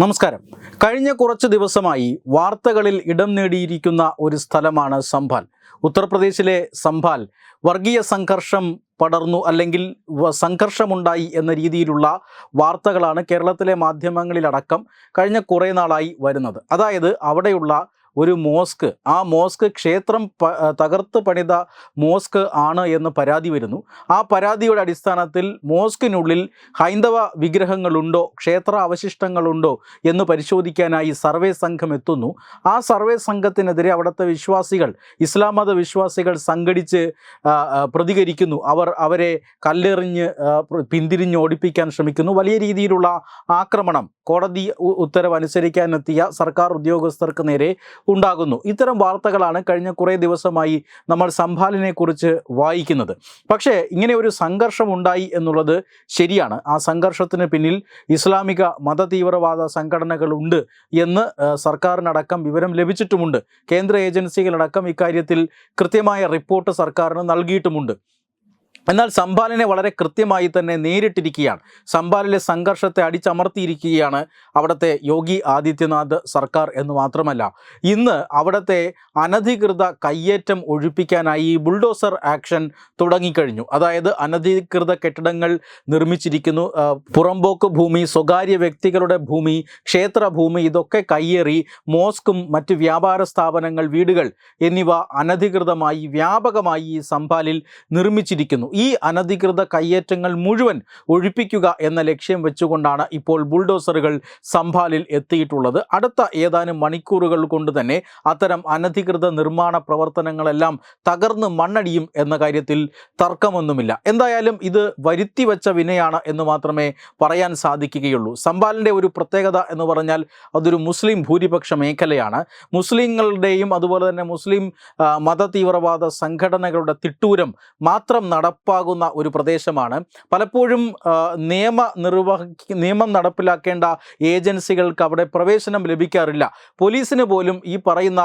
നമസ്കാരം. കഴിഞ്ഞ കുറച്ച് ദിവസമായി വാർത്തകളിൽ ഇടം നേടിയിരിക്കുന്ന ഒരു സ്ഥലമാണ് സംഭാൽ. ഉത്തർപ്രദേശിലെ സംഭാൽ വർഗീയ സംഘർഷം പടർന്നു അല്ലെങ്കിൽ സംഘർഷമുണ്ടായി എന്ന രീതിയിലുള്ള വാർത്തകളാണ് കേരളത്തിലെ മാധ്യമങ്ങളിലടക്കം കഴിഞ്ഞ കുറേ നാളായി വരുന്നത്. അതായത് അവിടെയുള്ള ഒരു മോസ്ക്. ആ മോസ്ക് ക്ഷേത്രം തകർത്ത് പണിത മോസ്ക് ആണ് എന്ന് പരാതി വരുന്നു. ആ പരാതിയുടെ അടിസ്ഥാനത്തിൽ മോസ്കിനുള്ളിൽ ഹൈന്ദവ വിഗ്രഹങ്ങളുണ്ടോ ക്ഷേത്ര അവശിഷ്ടങ്ങളുണ്ടോ എന്ന് പരിശോധിക്കാനായി സർവേ സംഘം എത്തുന്നു. ആ സർവേ സംഘത്തിനെതിരെ അവിടുത്തെ വിശ്വാസികൾ ഇസ്ലാം മത വിശ്വാസികൾ സംഘടിച്ച് പ്രതികരിക്കുന്നു. അവർ അവരെ കല്ലെറിഞ്ഞ് പിന്തിരിഞ്ഞ് ഓടിപ്പിക്കാൻ ശ്രമിക്കുന്നു. വലിയ രീതിയിലുള്ള ആക്രമണം കോടതി ഉത്തരവ് അനുസരിക്കാനെത്തിയ സർക്കാർ ഉദ്യോഗസ്ഥർക്ക് നേരെ ഉണ്ടാകുന്നു. ഇത്തരം വാർത്തകളാണ് കഴിഞ്ഞ കുറേ ദിവസമായി നമ്മൾ സംഭാലിനെക്കുറിച്ച് വായിക്കുന്നത്. പക്ഷേ ഇങ്ങനെ ഒരു സംഘർഷം ഉണ്ടായി എന്നുള്ളത് ശരിയാണ്. ആ സംഘർഷത്തിന് പിന്നിൽ ഇസ്ലാമിക മത തീവ്രവാദ സംഘടനകളുണ്ട് എന്ന് സർക്കാരിനടക്കം വിവരം ലഭിച്ചിട്ടുമുണ്ട്. കേന്ദ്ര ഏജൻസികളടക്കം ഇക്കാര്യത്തിൽ കൃത്യമായ റിപ്പോർട്ട് സർക്കാരിന് നൽകിയിട്ടുമുണ്ട്. എന്നാൽ സംഭാലിനെ വളരെ കൃത്യമായി തന്നെ നേരിട്ടിരിക്കുകയാണ്. സംഭാലിലെ സംഘർഷത്തെ അടിച്ചമർത്തിയിരിക്കുകയാണ് അവിടുത്തെ യോഗി ആദിത്യനാഥ് സർക്കാർ എന്ന് മാത്രമല്ല. ഇന്ന് അവിടുത്തെ അനധികൃത കയ്യേറ്റം ഒഴിപ്പിക്കാനായി ബുൾഡോസർ ആക്ഷൻ തുടങ്ങിക്കഴിഞ്ഞു. അതായത് അനധികൃത കെട്ടിടങ്ങൾ നിർമ്മിച്ചിരിക്കുന്നു. പുറമ്പോക്ക് ഭൂമി സ്വകാര്യ വ്യക്തികളുടെ ഭൂമി ക്ഷേത്രഭൂമി ഇതൊക്കെ കയ്യേറി മോസ്കും മറ്റ് വ്യാപാര സ്ഥാപനങ്ങൾ വീടുകൾ എന്നിവ അനധികൃതമായി വ്യാപകമായി സംഭാലിൽ നിർമ്മിച്ചിരിക്കുന്നു. ഈ അനധികൃത കയ്യേറ്റങ്ങൾ മുഴുവൻ ഒഴിപ്പിക്കുക എന്ന ലക്ഷ്യം വെച്ചുകൊണ്ടാണ് ഇപ്പോൾ ബുൾഡോസറുകൾ സംഭാലിൽ എത്തിയിട്ടുള്ളത്. അടുത്ത ഏതാനും മണിക്കൂറുകൾ കൊണ്ട് തന്നെ അത്തരം അനധികൃത നിർമ്മാണ പ്രവർത്തനങ്ങളെല്ലാം തകർന്ന് മണ്ണടിയും എന്ന കാര്യത്തിൽ തർക്കമൊന്നുമില്ല. എന്തായാലും ഇത് വരുത്തി വച്ച വിനയാണ് എന്ന് മാത്രമേ പറയാൻ സാധിക്കുകയുള്ളൂ. സംഭാലിന്റെ ഒരു പ്രത്യേകത എന്ന് പറഞ്ഞാൽ അതൊരു മുസ്ലിം ഭൂരിപക്ഷ മേഖലയാണ്. മുസ്ലിങ്ങളുടെയും അതുപോലെ തന്നെ മുസ്ലിം മത തീവ്രവാദ സംഘടനകളുടെ തിട്ടൂരം മാത്രം നടപ്പാകുന്ന ഒരു പ്രദേശമാണ്. പലപ്പോഴും നിയമ നിർവഹി നിയമം നടപ്പിലാക്കേണ്ട ഏജൻസികൾക്ക് അവിടെ പ്രവേശനം ലഭിക്കാറില്ല. പോലീസിന് പോലും ഈ പറയുന്ന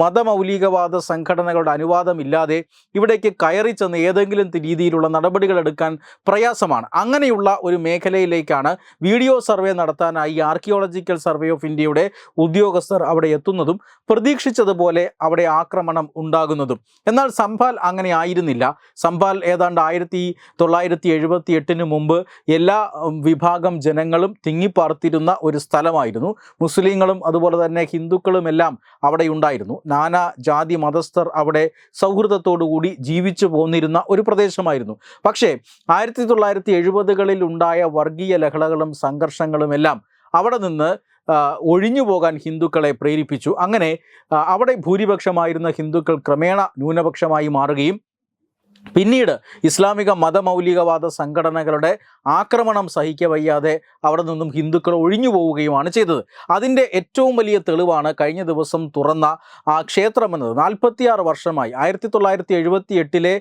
മതമൗലികവാദ സംഘടനകളുടെ അനുവാദമില്ലാതെ ഇവിടേക്ക് കയറി ചെന്ന് ഏതെങ്കിലും രീതിയിലുള്ള നടപടികൾ എടുക്കാൻ പ്രയാസമാണ്. അങ്ങനെയുള്ള ഒരു മേഖലയിലേക്കാണ് വീഡിയോ സർവേ നടത്താനായി ആർക്കിയോളജിക്കൽ സർവേ ഓഫ് ഇന്ത്യയുടെ ഉദ്യോഗസ്ഥർ അവിടെ എത്തുന്നതും പ്രതീക്ഷിച്ചതുപോലെ അവിടെ ആക്രമണം ഉണ്ടാകുന്നതും. എന്നാൽ സംഭാൽ അങ്ങനെ ആയിരുന്നില്ല. സംഭാൽ ഏതാണ്ട് ആയിരത്തി തൊള്ളായിരത്തി എഴുപത്തി എട്ടിന് മുമ്പ് എല്ലാ വിഭാഗം ജനങ്ങളും തിങ്ങിപ്പാർത്തിരുന്ന ഒരു സ്ഥലമായിരുന്നു. മുസ്ലിങ്ങളും അതുപോലെ തന്നെ ഹിന്ദുക്കളും എല്ലാം അവിടെ ഉണ്ടായിരുന്നു നാനാ ജാതി മതസ്ഥർ അവിടെ സൗഹൃദത്തോടുകൂടി ജീവിച്ചു പോന്നിരുന്ന ഒരു പ്രദേശമായിരുന്നു. പക്ഷേ ആയിരത്തി തൊള്ളായിരത്തി എഴുപതുകളിൽ ഉണ്ടായ വർഗീയ ലഹളകളും സംഘർഷങ്ങളും എല്ലാം അവിടെ നിന്ന് ഒഴിഞ്ഞു പോകാൻ ഹിന്ദുക്കളെ പ്രേരിപ്പിച്ചു. അങ്ങനെ അവിടെ ഭൂരിപക്ഷമായിരുന്ന ഹിന്ദുക്കൾ ക്രമേണ ന്യൂനപക്ഷമായി മാറുകയും പിന്നീട് ഇസ്ലാമിക മതമൗലികവാദ സംഘടനകളുടെ ആക്രമണം സഹിക്കവയ്യാതെ അവിടെ നിന്നും ഹിന്ദുക്കൾ ഒഴിഞ്ഞു പോവുകയുമാണ് ചെയ്തത്. അതിന്റെ ഏറ്റവും വലിയ തെളിവാണ് കഴിഞ്ഞ ദിവസം തുറന്ന ആ ക്ഷേത്രമെന്നത്. നാൽപ്പത്തിയാറ് വർഷമായി. ആയിരത്തി തൊള്ളായിരത്തി എഴുപത്തി എട്ടിലെ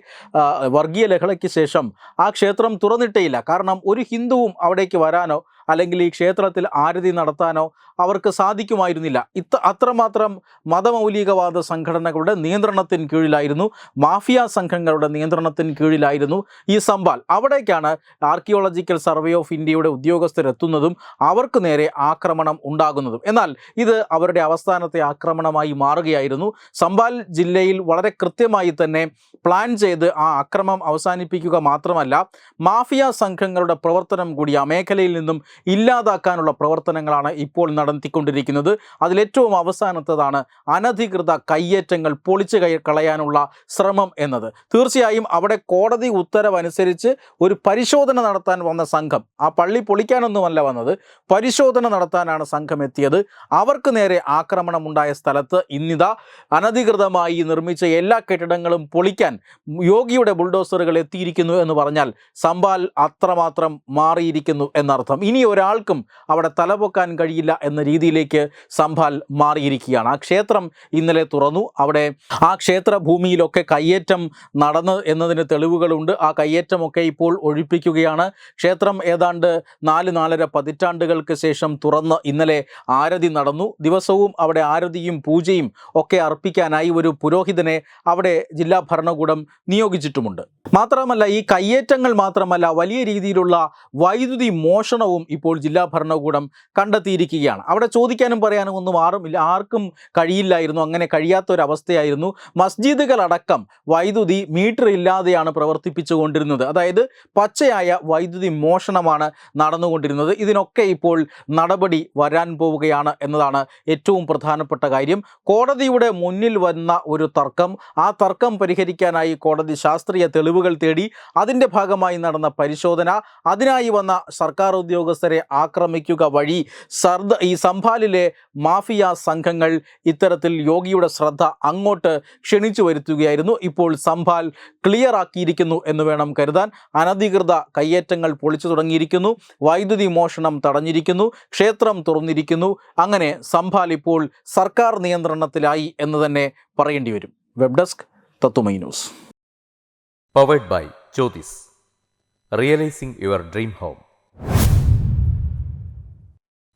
വർഗീയ ലഹളയ്ക്ക് ശേഷം ആ ക്ഷേത്രം തുറന്നിട്ടേയില്ല. കാരണം ഒരു ഹിന്ദുവും അവിടേക്ക് വരാനോ അല്ലെങ്കിൽ ഈ ക്ഷേത്രത്തിൽ ആരതി നടത്താനോ അവർക്ക് സാധിക്കുമായിരുന്നില്ല. ഇത്ര അത്രമാത്രം മതമൗലികവാദ സംഘടനകളുടെ നിയന്ത്രണത്തിന് കീഴിലായിരുന്നു മാഫിയ സംഘങ്ങളുടെ നിയന്ത്രണത്തിന് കീഴിലായിരുന്നു ഈ സംബാൽ അവിടേക്കാണ് ആർക്കിയോളജിക്കൽ സർവേ ഓഫ് ഇന്ത്യയുടെ ഉദ്യോഗസ്ഥരെത്തുന്നതും അവർക്ക് നേരെ ആക്രമണം ഉണ്ടാകുന്നതും. എന്നാൽ ഇത് അവരുടെ അവസാനത്തെ ആക്രമണമായി മാറുകയായിരുന്നു. സംബാൽ ജില്ലയിൽ വളരെ കൃത്യമായി തന്നെ പ്ലാൻ ചെയ്ത് ആ അക്രമം അവസാനിപ്പിക്കുക മാത്രമല്ല മാഫിയ സംഘങ്ങളുടെ പ്രവർത്തനം കൂടി ആ മേഖലയിൽ നിന്നും ഇല്ലാതാക്കാനുള്ള പ്രവർത്തനങ്ങളാണ് ഇപ്പോൾ നടത്തിക്കൊണ്ടിരിക്കുന്നത്. അതിലേറ്റവും അവസാനത്തതാണ് അനധികൃത കയ്യേറ്റങ്ങൾ പൊളിച്ചു കൈ കളയാനുള്ള ശ്രമം എന്നത്. തീർച്ചയായും അവിടെ കോടതി ഉത്തരവനുസരിച്ച് ഒരു പരിശോധന നടത്താൻ വന്ന സംഘം ആ പള്ളി പൊളിക്കാനൊന്നുമല്ല വന്നത് പരിശോധന നടത്താനാണ് സംഘം എത്തിയത്. അവർക്ക് നേരെ ആക്രമണമുണ്ടായ സ്ഥലത്ത് ഇന്നിതാ അനധികൃതമായി നിർമ്മിച്ച എല്ലാ കെട്ടിടങ്ങളും പൊളിക്കാൻ യോഗിയുടെ ബുൾഡോസറുകൾ എത്തിയിരിക്കുന്നു എന്ന് പറഞ്ഞാൽ സംബാൽ അത്രമാത്രം മാറിയിരിക്കുന്നു എന്നർത്ഥം. ഇനി ഒരാൾക്കും അവിടെ തലപൊക്കാൻ കഴിയില്ല എന്ന രീതിയിലേക്ക് സംഭാൽ മാറിയിരിക്കുകയാണ്. ആ ക്ഷേത്രം ഇന്നലെ തുറന്നു. അവിടെ ആ ക്ഷേത്ര ഭൂമിയിലൊക്കെ കയ്യേറ്റം നടന്ന് എന്നതിന് തെളിവുകളുണ്ട്. ആ കയ്യേറ്റമൊക്കെ ഇപ്പോൾ ഒഴിപ്പിക്കുകയാണ്. ക്ഷേത്രം ഏതാണ്ട് നാല് നാലര പതിറ്റാണ്ടുകൾക്ക് ശേഷം തുറന്ന് ഇന്നലെ ആരതി നടന്നു. ദിവസവും അവിടെ ആരതിയും പൂജയും ഒക്കെ അർപ്പിക്കാനായി ഒരു പുരോഹിതനെ അവിടെ ജില്ലാ ഭരണകൂടം നിയോഗിച്ചിട്ടുമുണ്ട്. മാത്രമല്ല ഈ കയ്യേറ്റങ്ങൾ മാത്രമല്ല വലിയ രീതിയിലുള്ള വൈദ്യുതി മോഷണവും ഇപ്പോൾ ജില്ലാ ഭരണകൂടം കണ്ടെത്തിയിരിക്കുകയാണ്. അവിടെ ചോദിക്കാനും പറയാനും ഒന്നും ആറുമില്ല ആർക്കും കഴിയില്ലായിരുന്നു അങ്ങനെ കഴിയാത്തൊരവസ്ഥയായിരുന്നു. മസ്ജിദുകളടക്കം വൈദ്യുതി മീറ്റർ ഇല്ലാതെയാണ് പ്രവർത്തിപ്പിച്ചുകൊണ്ടിരുന്നത്. അതായത് പച്ചയായ വൈദ്യുതി മോഷണമാണ് നടന്നുകൊണ്ടിരുന്നത്. ഇതിനൊക്കെ ഇപ്പോൾ നടപടി വരാൻ പോവുകയാണ് എന്നതാണ് ഏറ്റവും പ്രധാനപ്പെട്ട കാര്യം. കോടതിയുടെ മുന്നിൽ വന്ന ഒരു തർക്കം ആ തർക്കം പരിഹരിക്കാനായി കോടതി ശാസ്ത്രീയ തെളിവുകൾ തേടി അതിന്റെ ഭാഗമായി നടന്ന പരിശോധന അതിനായി വന്ന സർക്കാർ ഉദ്യോഗസ്ഥരെ ആക്രമിക്കുക വഴി സർദ ഈ സംഭാലിലെ മാഫിയ സംഘങ്ങൾ ഇത്തരത്തിൽ യോഗിയുടെ ശ്രദ്ധ അങ്ങോട്ട് ക്ഷണിച്ചു വരുത്തുകയായിരുന്നു. ഇപ്പോൾ സംഭാൽ ക്ലിയർ ആക്കിയിരിക്കുന്നു എന്ന് വേണം കരുതാൻ. അനധികൃത കയ്യേറ്റങ്ങൾ പൊളിച്ചു തുടങ്ങിയിരിക്കുന്നു. വൈദ്യുതി മോഷണം തടഞ്ഞിരിക്കുന്നു. ക്ഷേത്രം തുറന്നിരിക്കുന്നു. അങ്ങനെ സംഭാൽ ഇപ്പോൾ സർക്കാർ നിയന്ത്രണത്തിലായി എന്ന് തന്നെ പറയേണ്ടി വരും. വെബ് ഡെസ്ക് തത്തുമൈ news. Powered by Jyothis realising your dream home